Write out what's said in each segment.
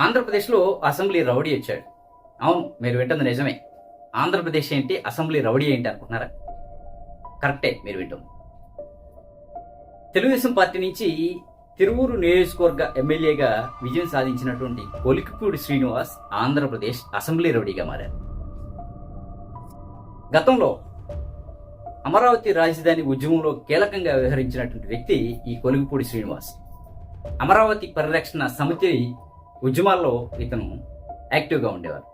ఆంధ్రప్రదేశ్లో assembly rowdy వచ్చాడు. అవును మీరు వింటుంది నిజమే. ఆంధ్రప్రదేశ్ ఏంటి అసెంబ్లీ రౌడీ ఏంటి అనుకుంటున్నారా? కరెక్టే మీరు వింటుంది. తెలుగుదేశం పార్టీ నుంచి తిరువూరు నియోజకవర్గ ఎమ్మెల్యేగా విజయం సాధించినటువంటి కొలికిపూడి శ్రీనివాస్ ఆంధ్రప్రదేశ్ అసెంబ్లీ రౌడీగా మారారు. గతంలో అమరావతి రాజధాని ఉద్యమంలో కీలకంగా వ్యవహరించినటువంటి వ్యక్తి ఈ కొలిగిపూడి శ్రీనివాస్. అమరావతి పరిరక్షణ సమితి ఉద్యమాల్లో ఇతను యాక్టివ్గా ఉండేవారు.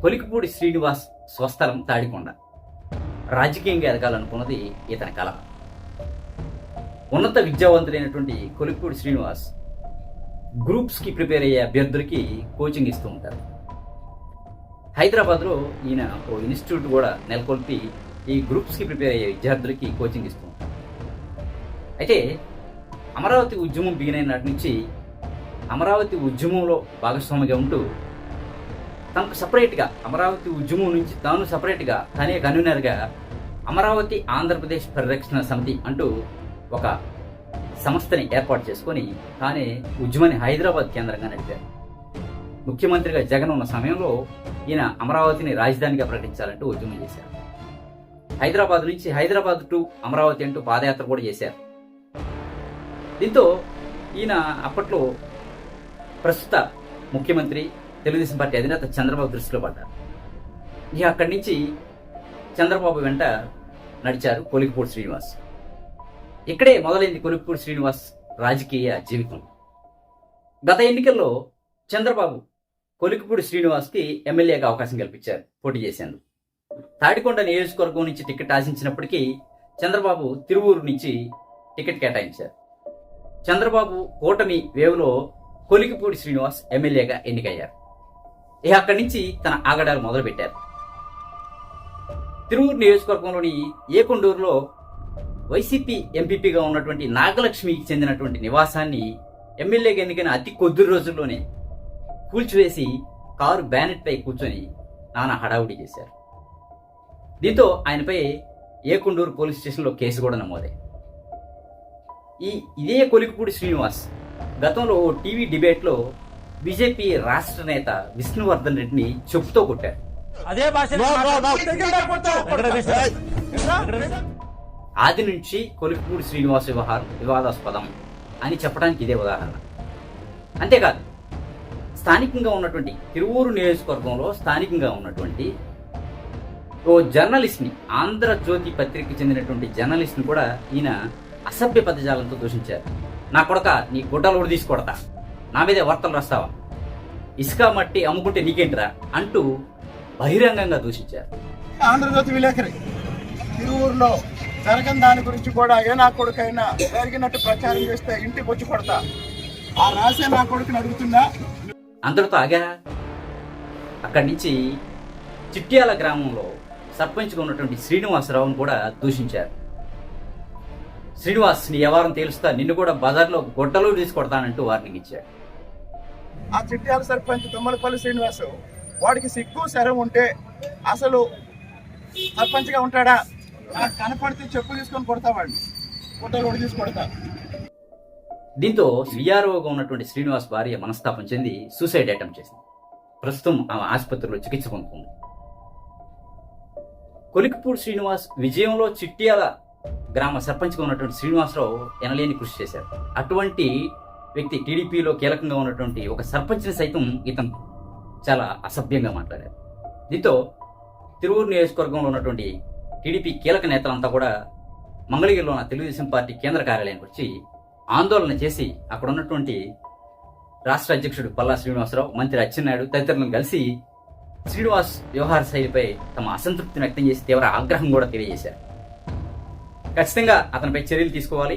కొలికిపూడి శ్రీనివాస్ స్వస్థలం తాడికొండ. రాజకీయంగా ఎదగాలనుకున్నది ఇతని కళ ఉన్నత విద్యావంతులైనటువంటి కొలికిపూడి శ్రీనివాస్ గ్రూప్స్కి ప్రిపేర్ అయ్యే అభ్యర్థులకి కోచింగ్ ఇస్తూ ఉంటారు. హైదరాబాద్లో ఈయన ఓ ఇన్స్టిట్యూట్ కూడా నెలకొల్పి ఈ గ్రూప్స్కి ప్రిపేర్ అయ్యే విద్యార్థులకి కోచింగ్ ఇస్తూ ఉంటారు. అయితే అమరావతి ఉద్యమం బిగినైన నాటి నుంచి అమరావతి ఉద్యమంలో భాగస్వామిగా ఉంటూ తనకు సపరేట్గా అమరావతి ఉద్యమం నుంచి తాను సపరేట్గా తనే కన్వీనర్గా అమరావతి ఆంధ్రప్రదేశ్ పరిరక్షణ సమితి అంటూ ఒక సంస్థని ఏర్పాటు చేసుకొని తానే ఉద్యమాన్ని హైదరాబాద్ కేంద్రంగా నడిపారు. ముఖ్యమంత్రిగా జగన్ ఉన్న సమయంలో ఈయన అమరావతిని రాజధానిగా ప్రకటించాలంటూ ఉద్యమం చేశారు. హైదరాబాద్ నుంచి హైదరాబాద్ టు అమరావతి అంటూ పాదయాత్ర కూడా చేశారు. దీంతో ఈయన అప్పట్లో ప్రస్తుత ముఖ్యమంత్రి తెలుగుదేశం పార్టీ అధినేత చంద్రబాబు దృష్టిలో పడ్డారు. ఇక అక్కడి నుంచి చంద్రబాబు వెంట నడిచారు కొలికిపూడి శ్రీనివాస్. ఇక్కడే మొదలైంది కొలికిపూడి శ్రీనివాస్ రాజకీయ జీవితం. గత ఎన్నికల్లో చంద్రబాబు కొలికిపూడి శ్రీనివాస్కి ఎమ్మెల్యేగా అవకాశం కల్పించారు పోటీ చేసేందుకు. తాడికొండ నియోజకవర్గం నుంచి టికెట్ ఆశించినప్పటికీ చంద్రబాబు తిరువూరు నుంచి టికెట్ కేటాయించారు. చంద్రబాబు కూటమి వేవులో కొలికిపూడి శ్రీనివాస్ ఎమ్మెల్యేగా ఎన్నికయ్యారు. ఇక అక్కడి నుంచి తన ఆగడాలు మొదలుపెట్టారు. తిరువూరు నియోజకవర్గంలోని ఏకొండూరులో వైసీపీ ఎంపీపీగా ఉన్నటువంటి నాగలక్ష్మికి చెందినటువంటి నివాసాన్ని ఎమ్మెల్యేగా ఎన్నికైన అతి కొద్ది రోజుల్లోనే కూల్చివేసి కారు బ్యానెట్ పై కూర్చొని నానా హడావుడి చేశారు. దీంతో ఆయనపై ఏకొండూరు పోలీస్ స్టేషన్లో కేసు కూడా నమోదై ఈ ఇదే కొలికిపూడి శ్రీనివాస్ గతంలో ఓ టీవీ డిబేట్లో బీజేపీ రాష్ట్ర నేత విష్ణువర్ధన్ రెడ్డిని చెప్పుతో కొట్టారు. అదే భాష ఆది నుంచి కొలికిపూడి శ్రీనివాస్ వ్యవహారం వివాదాస్పదం అని చెప్పడానికి ఇదే ఉదాహరణ. అంతేకాదు స్థానికంగా ఉన్నటువంటి తిరువూరు నియోజకవర్గంలో స్థానికంగా ఉన్నటువంటి ఓ జర్నలిస్ట్ని ఆంధ్రజ్యోతి పత్రికకి చెందినటువంటి జర్నలిస్ట్ని కూడా ఈయన అసభ్య పదజాలంతో దూషించారు. నా కొడక నీ గుడ్డలు కూడా తీసి కొడతా నా మీదే వార్తలు రాస్తావా? ఇసుక మట్టి అమ్ముకుంటే నీకేంటిరా? అంటూ బహిరంగంగా దూషించారు. ఆంధ్రజ్యోతి విలేకరి తిరువూరులో జరగని దాని గురించి కూడా ఏ నా కొడుకైనా జరిగినట్టు ప్రచారం చేస్తే ఇంటికి వచ్చి కొడతా. ఆ రాసే నా కొడుకుని అడుగుతున్నా. అందరితో ఆగారా? అక్కడి నుంచి చిట్యాల గ్రామంలో సర్పంచ్గా ఉన్నటువంటి శ్రీనివాసరావును కూడా దూషించారు. శ్రీనివాస్ నీ వ్యవహారం తేలుస్తా నిన్ను కూడా బజార్లో గొడ్డలు తీసుకొడతానంటూ వార్నింగ్ ఇచ్చాడు. ఆ చిట్యాల సర్పంచ్ తుమ్మలపల్లి శ్రీనివాసు వాడికి సిగ్గు శరం ఉంటే అసలు సర్పంచ్గా ఉంటాడా? కనపడితే చెప్పు తీసుకొని కొడతా వాడిని. ఫోటోలు కూడా తీసి కొడతా. దీంతో విఆర్ఓగా ఉన్నటువంటి శ్రీనివాస్ భార్య మనస్తాపం చెంది సూసైడ్ అటెంప్ట్ చేసింది. ప్రస్తుతం ఆమె ఆసుపత్రిలో చికిత్స పొందుతుంది. కొలికిపూడి శ్రీనివాస్ విజయంలో చిట్యాల గ్రామ సర్పంచ్గా ఉన్నటువంటి శ్రీనివాసరావు ఎనలేని కృషి చేశారు. అటువంటి వ్యక్తి టీడీపీలో కీలకంగా ఉన్నటువంటి ఒక సర్పంచ్ని సైతం ఇతను చాలా అసభ్యంగా మాట్లాడారు. దీంతో తిరువూరు నియోజకవర్గంలో ఉన్నటువంటి టీడీపీ కీలక నేతలంతా కూడా మంగళగిరిలో ఉన్న తెలుగుదేశం పార్టీ కేంద్ర కార్యాలయానికి వచ్చి ఆందోళన చేసి అక్కడ ఉన్నటువంటి రాష్ట్ర అధ్యక్షుడు పల్లా శ్రీనివాసరావు మంత్రి అచ్చెన్నాయుడు తదితరులను కలిసి శ్రీనివాస్ వ్యవహార శైలిపై తమ అసంతృప్తిని వ్యక్తం చేసి తీవ్ర ఆగ్రహం కూడా తెలియజేశారు. ఖచ్చితంగా అతనిపై చర్యలు తీసుకోవాలి.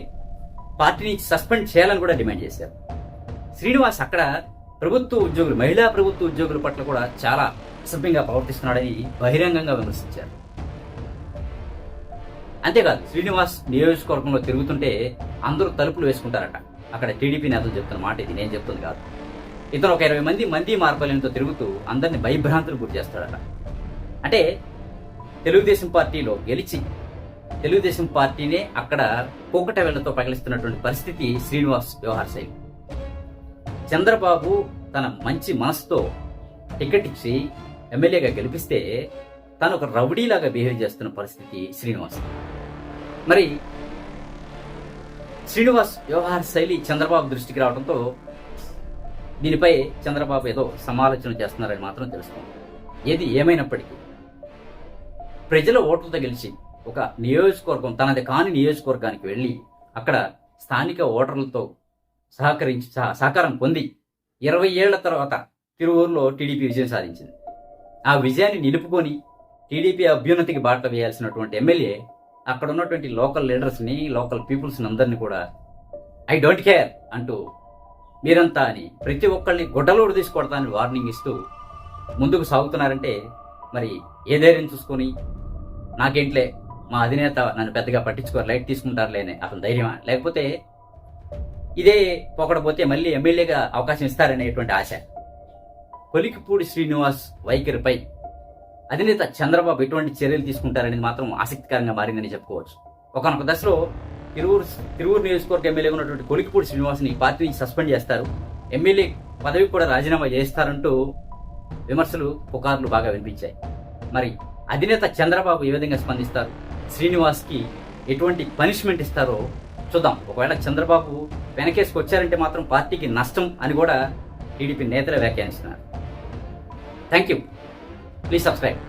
పార్టీని సస్పెండ్ చేయాలని కూడా డిమాండ్ చేశారు. శ్రీనివాస్ అక్కడ ప్రభుత్వ ఉద్యోగులు మహిళా ప్రభుత్వ ఉద్యోగుల పట్ల కూడా చాలా అసభ్యంగా ప్రవర్తిస్తున్నాడని బహిరంగంగా విమర్శించారు. అంతేకాదు శ్రీనివాస్ నియోజకవర్గంలో తిరుగుతుంటే అందరూ తలుపులు వేసుకుంటారట. అక్కడ టీడీపీ నేతలు చెప్తున్న మాట ఇది నేను చెప్తుంది కాదు. ఇతను ఒక ఇరవై మంది మంది మార్పలేనితో తిరుగుతూ అందరిని భయభ్రాంతులు గురి చేస్తాడట. అంటే తెలుగుదేశం పార్టీలో గెలిచి తెలుగుదేశం పార్టీనే అక్కడ కోకట వెళ్ళతో పగిలిస్తున్నటువంటి పరిస్థితి శ్రీనివాస్ వ్యవహార శైలి. చంద్రబాబు తన మంచి మనసుతో టికెట్ ఇచ్చి ఎమ్మెల్యేగా గెలిపిస్తే తను ఒక రౌడీలాగా బిహేవ్ చేస్తున్న పరిస్థితి శ్రీనివాస్. మరి శ్రీనివాస్ వ్యవహార శైలి చంద్రబాబు దృష్టికి రావడంతో దీనిపై చంద్రబాబు ఏదో సమాలోచన చేస్తున్నారని మాత్రం తెలుస్తుంది. ఏది ఏమైనప్పటికీ ప్రజల ఓట్లతో గెలిచి ఒక నియోజకవర్గం తనది కాని నియోజకవర్గానికి వెళ్ళి అక్కడ స్థానిక ఓటర్లతో సహకరించి సహ- సహకారం పొంది ఇరవై ఏళ్ళ తర్వాత తిరువూరులో టీడీపీ విజయం సాధించింది. ఆ విజయాన్ని నిలుపుకొని టీడీపీ అభ్యున్నతికి బాట వేయాల్సినటువంటి ఎమ్మెల్యే అక్కడ ఉన్నటువంటి లోకల్ లీడర్స్ని లోకల్ పీపుల్స్ని అందరినీ కూడా ఐ డోంట్ కేర్ అంటూ మీరంతా అని ప్రతి ఒక్కళ్ళని గుడ్డలోడు తీసుకొడతానని వార్నింగ్ ఇస్తూ ముందుకు సాగుతున్నారంటే మరి ఏ ధైర్యం చూసుకొని నాకేంట్లే? మా అధినేత నన్ను పెద్దగా పట్టించుకోరు లైట్ తీసుకుంటారులేనే అతను ధైర్యమా? లేకపోతే ఇదే పోకడపోతే మళ్ళీ ఎమ్మెల్యేగా అవకాశం ఇస్తారనేటువంటి ఆశ. కొలికిపూడి శ్రీనివాస్ వైఖరిపై అధినేత చంద్రబాబు ఎటువంటి చర్యలు తీసుకుంటారనేది మాత్రం ఆసక్తికరంగా మారిందని చెప్పుకోవచ్చు. ఒకనొక దశలో తిరువురు తిరువురు నియోజకవర్గ ఎమ్మెల్యే ఉన్నటువంటి కొలికిపూడి శ్రీనివాస్ని పార్టీ నుంచి సస్పెండ్ చేస్తారు. ఎమ్మెల్యే పదవి కూడా రాజీనామా చేస్తారంటూ విమర్శలు పుకార్లు బాగా వినిపించాయి. మరి అధినేత చంద్రబాబు ఏ విధంగా స్పందిస్తారు? శ్రీనివాస్కి ఎటువంటి పనిష్మెంట్ ఇస్తారో చూద్దాం. ఒకవేళ చంద్రబాబు వెనకేసుకు వచ్చారంటే మాత్రం పార్టీకి నష్టం అని కూడా టీడీపీ నేతలు వ్యాఖ్యానిస్తున్నారు. Thank you please subscribe